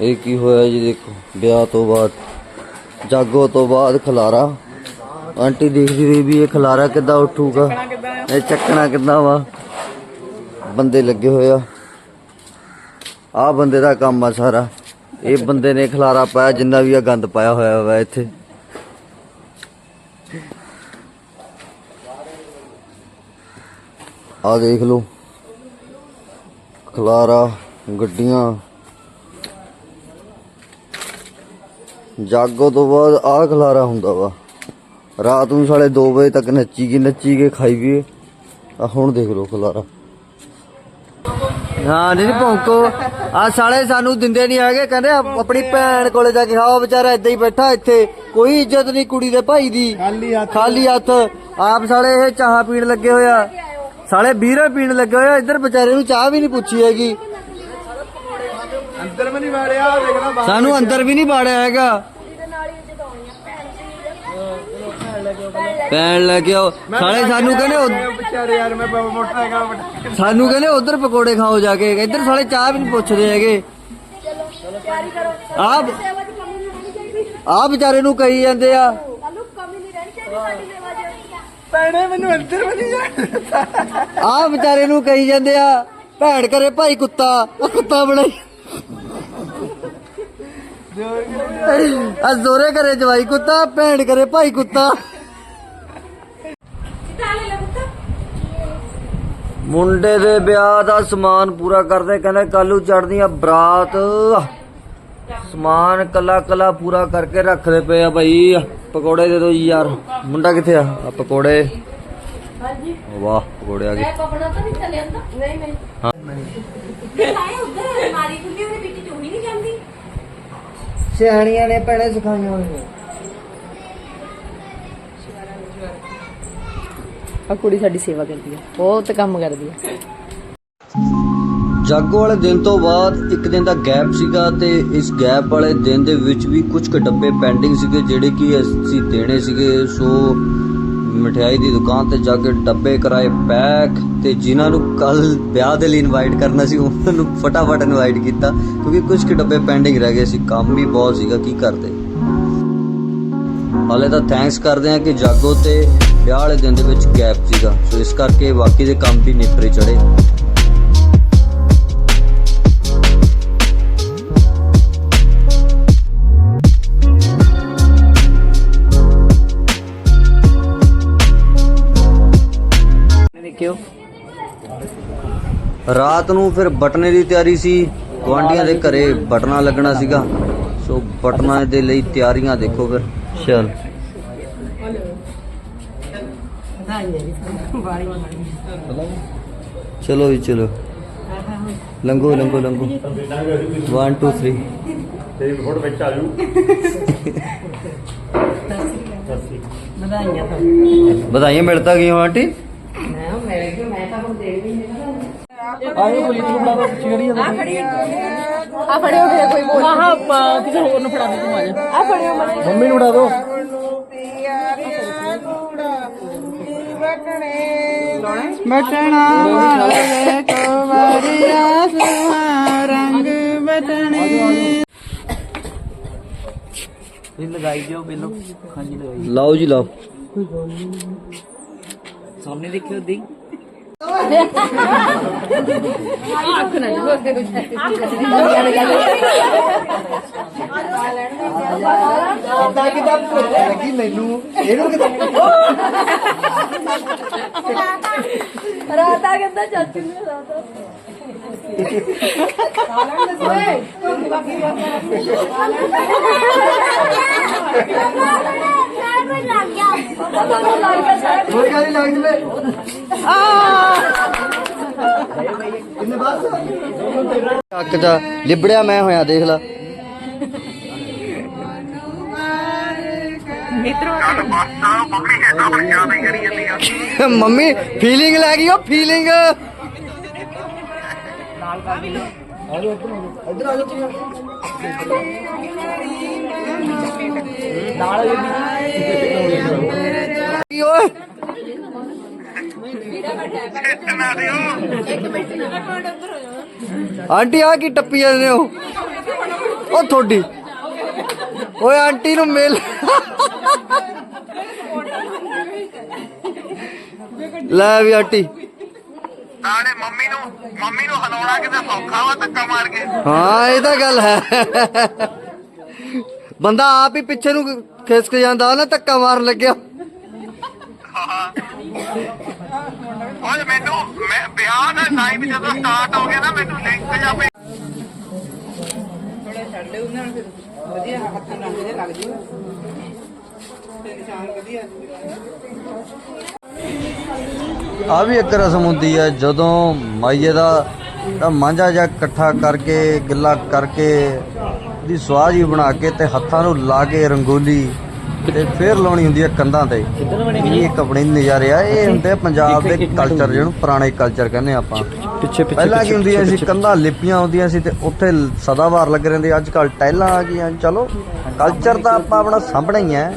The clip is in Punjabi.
ਇਹ ਕੀ ਹੋਇਆ ਜੀ ਦੇਖੋ, ਵਿਆਹ ਤੋਂ ਬਾਅਦ, ਜਾਗੋ ਤੋਂ ਬਾਅਦ ਖਲਾਰਾ। ਆਂਟੀ ਦੇਖਦੀ ਰਹੀ ਵੀ ਇਹ ਖਲਾਰਾ ਕਿੱਦਾਂ ਉੱਠੂਗਾ, ਇਹ ਚੱਕਣਾ ਕਿੱਦਾਂ ਵਾ। ਬੰਦੇ ਲੱਗੇ ਹੋਏ ਆ। ਆ ਬੰਦੇ ਦਾ ਕੰਮ ਆ ਸਾਰਾ। ਇਹ ਬੰਦੇ ਨੇ ਖਲਾਰਾ ਪਾਇਆ, ਜਿੰਨਾ ਵੀ ਆ ਗੰਦ ਪਾਇਆ ਹੋਇਆ ਵਾ ਇੱਥੇ। ਆ ਦੇਖ ਲਓ। ਖਲਾਰਾ, ਗੱਡੀਆਂ ਜਾਗੋ ਤੋਂ ਬਾਅਦ ਆਹ ਖਲਾਰਾ ਹੁੰਦਾ ਵਾ। ਰਾਤ ਨੂੰ ਸਾਲੇ 2 ਵਜੇ ਤੱਕ ਨੱਚੀ ਗਈ ਨੱਚੀ ਕੇ ਖਾਈ ਵੀ ਆ ਹੁਣ ਦੇਖ ਲਓ ਖਲਾਰਾ। ਹਾਂ ਨਹੀਂ ਭੌਂਕੋ। ਆ ਸਾਲੇ ਸਾਨੂੰ ਦਿੰਦੇ ਨਹੀਂ ਹੈਗੇ ਕਹਿੰਦੇ ਆਪ- ਆਪਣੀ ਭੈਣ ਕੋਲੇ ਜਾ ਕੇ ਖਾਓ ਵਿਚਾਰਾ ਏਦਾਂ ਹੀ ਬੈਠਾ ਇੱਥੇ। ਕੋਈ ਇੱਜ਼ਤ ਨਹੀਂ ਕੁੜੀ ਦੇ ਭਾਈ ਦੀ। ਖਾਲੀ ਹੱਥ। ਖਾਲੀ ਹੱਥ। ਆਪ ਸਾਲੇ ਇਹ ਚਾਹ ਪੀਣ ਲੱਗੇ ਹੋਇਆ ਸਾਲੇ ਬੀਰੇ ਪੀਣ ਲੱਗੇ ਹੋਇਆ ਇੱਧਰ ਵਿਚਾਰੇ ਨੂੰ ਚਾਹ ਵੀ ਨਹੀਂ ਪੁੱਛੀ ਹੈਗੀ। ਨਹੀਂ ਵਾੜਿਆ ਦੇਖਣਾ ਬਾਹਰ ਸਾਨੂੰ ਅੰਦਰ ਵੀ ਨਹੀਂ ਬਾੜਿਆ ਹੈਗਾ। ਪੈਣ ਲੱਗੇ ਆਓ। ਸਾਲੇ ਸਾਨੂੰ ਕਹਿੰਦੇ ਉਧ- ਵਿਚਾਰੇ ਯਾਰ ਮੈਂ ਬ- ਮੋਟਰਸਾਈਕਲ ਬਟ- ਸਾਨੂੰ ਕਹਿੰਦੇ ਉਧਰ ਪਕੌੜੇ ਖਾਓ ਜਾ ਕੇ। ਇੱਧਰ ਸਾਲੇ ਚਾਹ ਵੀ ਨਹੀਂ ਪੁੱਛਦੇ ਹੈਗੇ। ਤਿਆਰੀ ਕਰੋ। ਆਹ ਸੇਵਾ ਦੀ ਕਮੀ ਨਹੀਂ ਰਹਿਣੀ ਚਾਹੀਦੀ। ਆ ਵਿਚਾਰੇ ਨੂੰ ਕਹੀ ਜਾਂਦੇ ਆ। ਕੱਲੂ ਕਮੀ ਨਹੀਂ ਰਹਿਣੀ ਚਾਹੀਦੀ ਸਾਡੀ ਸੇਵਾ 'ਚ ਭੈਣੇ ਮੈਨੂੰ ਅੰਦਰ ਵੀ ਨਹੀਂ ਜਾਣਾ ਆ ਵਿਚਾਰੇ ਨੂੰ ਕਹੀ ਜਾਂਦੇ ਆ ਭੈਣ ਕਰੇ ਭਾਈ ਕੁੱਤਾ ਕੁੱਤਾ ਬਣਾਈ। ਆ ਜ਼ੋਰੇ ਕਰੇ ਜਵਾਈ ਕੁੱਤਾ ਭੈਣ ਕਰੇ ਭਾਈ ਕੁੱਤਾ। ਮੁੰਡੇ ਦੇ ਵਿਆਹ ਦਾ ਸਮਾਨ ਪੂਰਾ ਕਰਦੇ ਕਹਿੰਦੇ ਕੱਲੂ ਚੜਦੀ ਆ ਬਰਾਤ। ਸਮਾਨ ਕੱਲਾ ਕੱਲਾ ਪੂਰਾ ਕਰਕੇ ਰੱਖਦੇ ਪਏ ਆ ਭਾਈ ਪਕੌੜੇ ਦੇ ਦਿਓ ਜੀ ਯਾਰ। ਮੁੰਡਾ ਕਿੱਥੇ ਆ? ਆ ਪਕੌੜੇ। ਹਾਂਜੀ। ਵਾਹ ਪਕੌੜੇ ਆ ਗਏ। ਮੈਂ ਕਪੜਾ ਤਾਂ ਨਹੀਂ ਚੱਲਿਆ ਤਾਂ ਨਹੀਂ ਨਹੀਂ। ਹਾਂ। ਆਏ ਉੱਧਰ ਮਾਰੀ ਖੁੱਲੀ ਨਹੀਂ ਜਾਂਦੀ ਸਿਆਣੀਆਂ ਨੇ ਭੈਣੇ ਸਿਖਾਈਆਂ ਹੋਈਆਂ। ਆ ਕੁੜੀ ਸਾਡੀ ਸੇਵਾ ਕਰਦੀ ਹੈ ਬਹੁਤ ਕੰਮ ਕਰਦੀ ਹੈ ਜਾਗੋ ਵਾਲੇ ਦਿਨ ਤੋਂ ਬਾਅਦ ਇੱਕ ਦਿਨ ਦਾ ਗੈਪ ਸੀਗਾ ਤੇ ਇਸ ਗੈਪ ਵਾਲੇ ਦਿਨ ਦੇ ਵਿੱਚ ਵੀ ਕੁਝ ਕੁ ਡੱਬੇ ਪੈਂਡਿੰਗ ਸੀਗੇ ਜਿਹੜੇ ਕਿ ਅਸੀਂ ਦੇਣੇ ਸੀਗੇ। ਸੋ ਮਠਿਆਈ ਦੀ ਦੁਕਾਨ ਤੇ ਜਾ ਕੇ ਡੱਬੇ ਕਰਾਏ ਪੈਕ ਤੇ ਜਿਨ੍ਹਾਂ ਨੂੰ ਕੱਲ ਵਿਆਹ ਦੇ ਲਈ ਇਨਵਾਈਟ ਕਰਨਾ ਸੀ, ਉਹਨਾਂ ਨੂੰ ਫਟਾਫਟ ਇਨਵਾਈਟ ਕੀਤਾ, ਕਿਉਂਕਿ ਕੁਝ ਕੁ ਡੱਬੇ ਪੈਂਡਿੰਗ ਰਹਿ ਗਏ ਸੀ, ਕੰਮ ਵੀ ਬਹੁਤ ਸੀਗਾ, ਕੀ ਕਰਦੇ? ਹਾਲੇ ਤਾਂ ਥੈਂਕਸ ਕਰਦੇ ਆ ਕਿ ਜਾਗੋ ਤੇ ਵਿਆਹ ਵਾਲੇ ਦਿਨ ਦੇ ਵਿੱਚ ਗੈਪ ਸੀਗਾ, ਸੋ ਇਸ ਕਰਕੇ ਬਾਕੀ ਦੇ ਕੰਮ ਵੀ ਨਿਪਰੇ ਚੜੇ ਰਾਤ ਨੂੰ ਫਿਰ ਬਟਨੇ ਦੀ ਤਿਆਰੀ ਸੀ। ਗੁਆਂਢੀਆਂ ਦੇ ਘਰੇ ਬਟਨਾ ਲੱਗਣਾ ਸੀਗਾ। ਸੋ ਬਟਨਾ ਦੇ ਲਈ ਤਿਆਰੀਆਂ ਦੇਖੋ ਫਿਰ। ਚਲ। ਚਲੋ ਜੀ ਚਲੋ। ਲੰਗੋ ਲੰਗੋ ਲੰਗੋ 1 2 3 ਤੇਰੀ ਫੋਟੋ ਵਿੱਚ ਆ ਜੂ ਵਧਾਈਆਂ ਮਿਲਤਾ ਗਈ ਆਂਟੀ ਮੈਂ ਮੇਰੇ ਕਿ ਮੈਂ ਤਾਂ ਹੁਣ ਦੇ ਵੀ ਨਹੀਂ ਆਏ ਨੂੰ ਬੁਲਾ ਦੋ ਚਿਹੜੀ ਆ ਫੜਿਓ ਫਿਰ ਕੋਈ ਬੋਲ। ਆਹ ਕਿਸੇ ਹੋਰ ਨੂੰ ਫੜਾ ਦੇ ਤੂੰ ਆ ਜਾ। ਆ ਫੜਿਓ ਮੰਮੀ ਨੂੰ ਉਡਾ ਦੋ ਬਟਣਾ ਵਾਲੇ ਕੋ ਵਰਿਆ ਸੁਹਾ ਰੰਗ ਬਟਣੇ। ਇਹ ਲਗਾਈ ਦਿਓ ਪਹਿਲਾਂ। ਹਾਂਜੀ ਲਗਾਈ ਲਾਓ ਜੀ ਲਾਓ। ਸਾਹਮਣੇ ਦੇਖਿਓ ਦੀ ਅੱਖ ਨਾ ਜੋ ਅੱਗੇ ਕੁਝ ਅੱਧਾ ਕਿਦਾ ਭੁੱਲ ਲੱਗੀ ਮੈਨੂੰ ਇਹਨੂੰ ਕਿਦਾਂ ਰਾਤਾ ਕਹਿੰਦਾ ਚਾਚੂ ਨੇ ਰਾਤਾ ਲੱਗ ਗਿਆ ਲੱਗ ਗਿਆ ਕੋਈ ਗੱਲ ਲੱਗ ਜਵੇ ਕਿੰਨੇ ਬਾਅਦ ਚੱਕ ਜਾ ਲਿਬੜਿਆ ਮੈਂ ਹੋਇਆ, ਦੇਖ ਲੈ। ਮੰਮੀ ਫੀਲਿੰਗ ਲੈ ਗਈ ਉਹ ਫੀਲਿੰਗ ਕੀ ਓਏ ਆਂਟੀ ਆ ਕੀ ਟੱਪੀ ਜਾਂਦੇ ਹੋ? ਉਹ ਤੁਹਾਡੀ। ਓਏ ਆਂਟੀ ਨੂੰ ਮਿਲ। ਲੈ ਵੀ ਆਂਟੀ। ਨਾਲੇ ਮੰਮੀ ਨੂੰ ਮੰਮੀ ਨੂੰ ਹਲਾਉਣਾ ਕਿਤੇ ਸੌਖਾ ਵਾ ਧੱਕਾ ਮਾਰ ਕੇ। ਹਾਂ ਇਹ ਤਾਂ ਗੱਲ ਹੈ। ਬੰਦਾ ਆਪ ਹੀ ਪਿੱਛੇ ਨੂੰ ਖਿਸਕ ਜਾਂਦਾ ਨਾ ਧੱਕਾ ਮਾਰਨ ਲੱਗਿਆ। ਓਏ ਮੈਨੂੰ ਮੈਂ ਵਿਆਹ ਦਾ ਟਾਈਮ ਜਦੋਂ ਸਟਾਰਟ ਹੋ ਗਿਆ ਨਾ ਮੈਨੂੰ ਲਿੰਕ ਜਾ ਪਈ ਥੋੜਾ ਛੱਡ ਦੇ ਉਹਨਾਂ ਨੂੰ ਫਿਰ ਵਧੀਆ ਹੱਥਾਂ ਨਾਲ ਵਧੀਆ ਲੱਗ ਜੂ। ਤੇ ਨਿਸ਼ਾਨ ਵਧੀਆ। ਆ ਵੀ ਇੱਕ ਰਸਮ ਹੁੰਦੀ ਹੈ ਜਦੋਂ ਮਾਈਏ ਦਾ ਤਾਂ ਮਾਂਝਾ ਜਿਹਾ ਇਕੱਠਾ ਕਰਕੇ ਗਿੱਲਾ ਕਰਕੇ ਦੀ ਸਵਾਹ ਜੀ ਬਣਾ ਕੇ ਤੇ ਹੱਥਾਂ ਨੂੰ ਲਾ ਕੇ ਰੰਗੋਲੀ ਤੇ ਫੇਰ ਲਾਉਣੀ ਹੁੰਦੀ ਹੈ ਕੰਧਾਂ ਤੇ। ਇਹ ਆਪਣੀ ਨਜ਼ਾਰੇ ਆ ਇਹ ਹੁੰਦੇ ਪੰਜਾਬ ਦੇ ਕਲਚਰ ਜਿਹਨੂੰ ਪੁਰਾਣੇ ਕਲਚਰ ਕਹਿੰਦੇ ਆਪਾਂ। ਪਿੱਛੇ ਪਹਿਲਾਂ ਕੀ ਹੁੰਦੀ ਸੀ ਕੰਧਾਂ ਲਿਪੀਆਂ ਹੁੰਦੀਆਂ ਸੀ ਤੇ ਉੱਥੇ ਸਦਾਵਾਰ ਲੱਗ ਰਹਿੰਦੇ ਅੱਜ ਕੱਲ ਟਾਈਲਾਂ ਆ ਗਈਆਂ ਚਲੋ ਕਲਚਰ ਤਾਂ ਆਪਾਂ ਆਪਣਾ ਸਾਂਭਣਾ ਹੀ ਹੈ